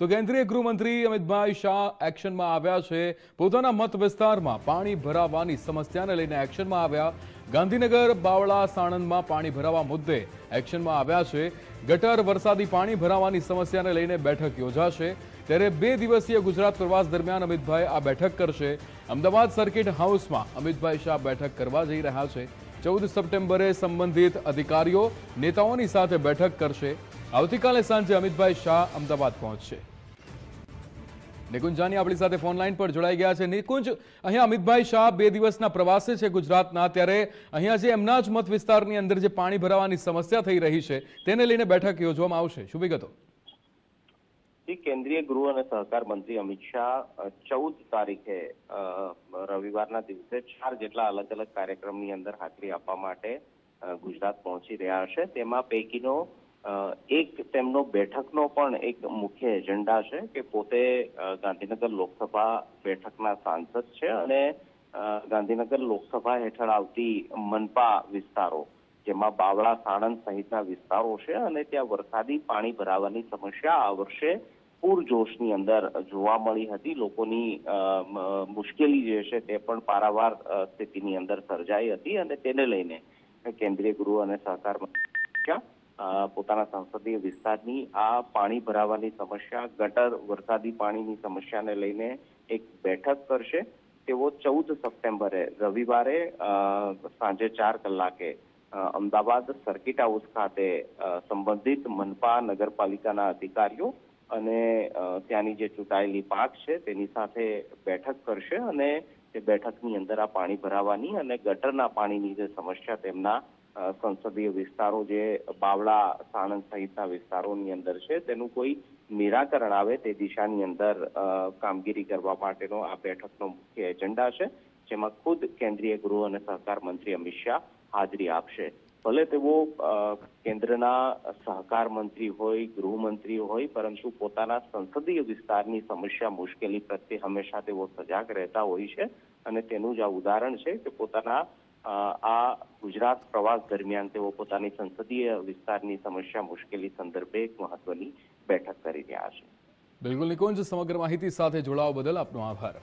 તો કેન્દ્રીય ગૃહમંત્રી અમિતભાઈ શાહ એક્શનમાં આવ્યા છે. પોતાના મત વિસ્તારમાં પાણી ભરાવાની સમસ્યાને લઈને એક્શનમાં આવ્યા. ગાંધીનગર, બાવળા, સાણંદમાં પાણી ભરાવા મુદ્દે એક્શનમાં આવ્યા છે. ગટર વરસાદી પાણી ભરાવાની સમસ્યાને લઈને બેઠક યોજાશે. ત્યારે બે દિવસીય ગુજરાત પ્રવાસ દરમિયાન અમિતભાઈ આ બેઠક કરશે. અમદાવાદ સર્કિટ હાઉસમાં અમિતભાઈ શાહ બેઠક કરવા જઈ રહ્યા છે. ચૌદ સપ્ટેમ્બરે સંબંધિત અધિકારીઓ નેતાઓની સાથે બેઠક કરશે. આવતીકાલે સાંજે અમિતભાઈ શાહ અમદાવાદ પહોંચશે. નિકુંજ જાની આપણી સાથે ફોન લાઇન પર જોડાઈ ગયા છે. નિકુંજ, અહીંયા અમિતભાઈ શાહ બે દિવસના પ્રવાસે છે ગુજરાતના. ત્યારે અહીંયા જે એમના જ મત વિસ્તારની અંદર જે પાણી ભરાવાની સમસ્યા થઈ રહી છે, તેને લઈને બેઠક યોજવામાં આવશે. શું વિગતો? કેન્દ્રીય ગૃહ અને સહકાર મંત્રી અમિત શાહ ચૌદ તારીખે રવિવારના દિવસે ચાર જેટલા અલગ અલગ કાર્યક્રમની અંદર હાજરી આપવા માટે ગુજરાત પહોંચી રહ્યા હશે. તેમાં પૈકીનો એક તેમનો બેઠકનો પણ એક મુખ્ય એજન્ડા છે કે પોતે ગાંધીનગર લોકસભા બેઠકના સાંસદ છે અને ગાંધીનગર લોકસભા હેઠળ આવતી મનપા વિસ્તારો, જેમાં બાવળા, સાણંદ સહિતના વિસ્તારો છે અને ત્યાં વરસાદી પાણી ભરાવાની સમસ્યા આ વર્ષે પૂરજોશની અંદર જોવા મળી હતી. લોકોની મુશ્કેલી જે છે તે પણ પારાવાર સ્થિતિની અંદર સર્જાઈ હતી અને તેને લઈને કેન્દ્રીય ગૃહ અને સહકાર મંત્રી પોતાના સંસદીય વિસ્તારની આ પાણી ભરાવાની સમસ્યા, ગટર વરસાદી પાણીની સમસ્યાને લઈને એક બેઠક કરશે. તેઓ ચૌદ સપ્ટેમ્બરે, રવિવારે સાંજે ચાર કલાકે અમદાવાદ સર્કિટ હાઉસ ખાતે સંબંધિત મનપા નગરપાલિકાના અધિકારીઓ અને ત્યાંની જે ચૂંટાયેલી પાક છે તેની સાથે બેઠક કરશે અને તે બેઠકની અંદર આ પાણી ભરાવાની અને ગટરના પાણીની જે સમસ્યા તેમના સંસદીય વિસ્તારો જે બાવળા, સાણંદ સહિતના વિસ્તારોની અંદર છે, તેનું કોઈ નિરાકરણ આવે તે દિશાની અંદર કામગીરી કરવા માટેનો આ બેઠકનો મુખ્ય એજન્ડા છે, જેમાં ખુદ કેન્દ્રીય ગૃહ અને સહકાર મંત્રી અમિત શાહ હાજરી આપશે. ભલે તેઓ કેન્દ્રના સહકાર મંત્રી હોય, ગૃહમંત્રી હોય, પરંતુ પોતાના સંસદીય વિસ્તારની સમસ્યા મુશ્કેલી પ્રત્યે હંમેશા તેઓ સજાગ રહેતા હોય છે અને તેનું જ આ ઉદાહરણ છે કે પોતાના આ ગુજરાત પ્રવાસ દરમિયાન તેઓ પોતાની સંસદીય વિસ્તારની સમસ્યા મુશ્કેલી સંદર્ભે એક મહત્વની બેઠક કરી રહ્યા છે. બિલકુલ નિકુંજ, સમગ્ર માહિતી સાથે જોડાવા બદલ આપનો આભાર.